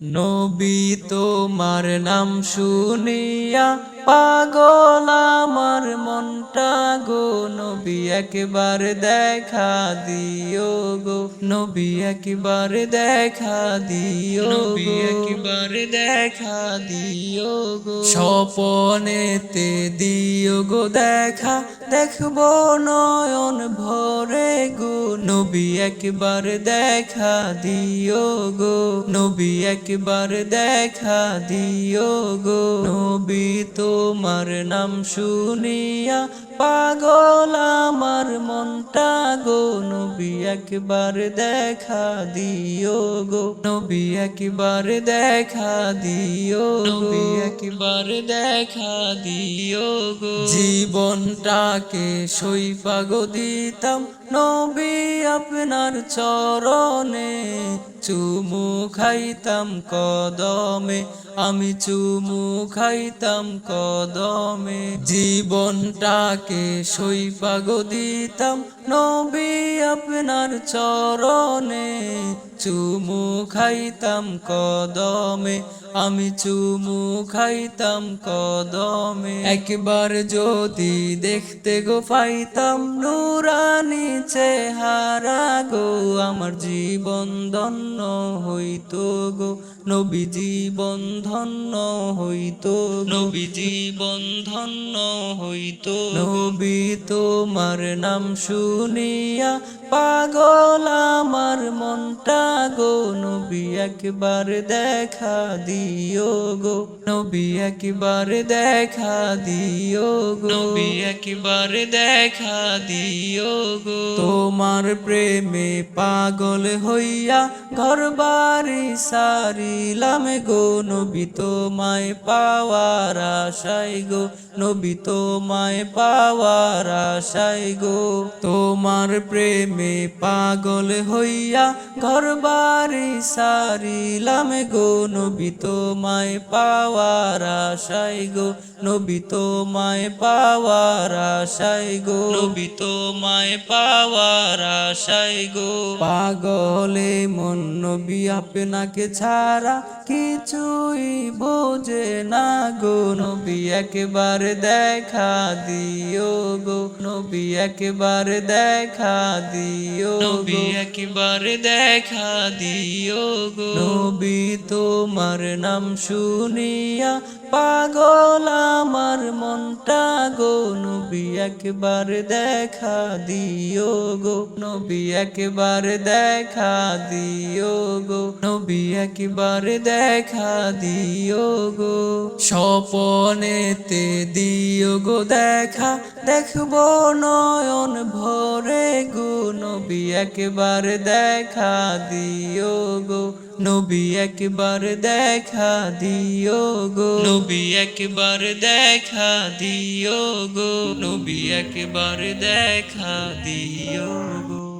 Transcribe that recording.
নবী তোমার নাম শুনিয়া পাগল আমার মনটা গো নবী একবার দেখা দিও গো নবী একবার দেখা দিও নবী একবার দেখা দিও গো। স্বপনেতে দিও গো দেখা দেখব নয়ন ভরে গো। নবী একবার দেখা দিও গো নবী একবার দেখা দিও গো। নবী তোমার নাম শুনিয়া পাগল আমার মনটা গো নবী একবার দেখা দিও গো। নবী একবার দেখা দিও নবী একবার দেখা দিও গো। জীবনটাকে সইপাগো দিতাম। নবী আপনার চরণে চুমু খাইতাম কদমে, আমি চুমু খাইতাম কদমে। জীবনটাকে সইপাগো দিতাম নবী আপনার চরণে। চুমু খাইতাম কদমে, আমি চুমু খাইতাম কদমে। একবার যদি দেখতে গো পাইতাম নুরানি চেহারা গো আমার জীবন ধন্য হইতো গো। নবী জীবন ধন্য হইতো নবী জীবন ধন্য হইতো নবী তোমার নাম শুনিয়া পাগল আমার মনটা গো। নবী একবার দেখা দিও গো নবী একবার দেখা দিও গো। নবী একবার দেখা দিও গো। তোমার প্রেমে পাগল হইয়া ঘর বাড়ি সারিলাম গো নবী তোমায় পাওয়ার আশাই গো নবী তোমায় পাওয়ার আশাই গো। তোমার প্রেমে পাগল হইয়া ঘর বাড়ি সারিলাম গো নবী তোমায় পাওয়ার আশাই গো। নবী তোমায় পাওয়ার আশাই গো। নবী তোমায় পাওয়ার আশাই গো। পাগলে মন নবী আপনাকে ছাড়া কিছুই বোঝে না গো। নবী একবার দেখা দিও গো। নবী একবার দেখা দিও নবী একবার দেখা দিও গো। নবী তোমার নাম শুনিয়া পাগল আমার মনটা গো নবী, একবার দেখা দিও গো। নবী, একবার দেখা দিও গো। নবী, একবার দেখা দিও গো। স্বপনেতে দিও গো দেখা, দেখব নয়ন ভরে গো। নবী, একবার দেখা দিও গো। নবী একবার দেখা দিও গো। নবী একবার দেখা দিও গো। নবী একবার দেখা দিও গো।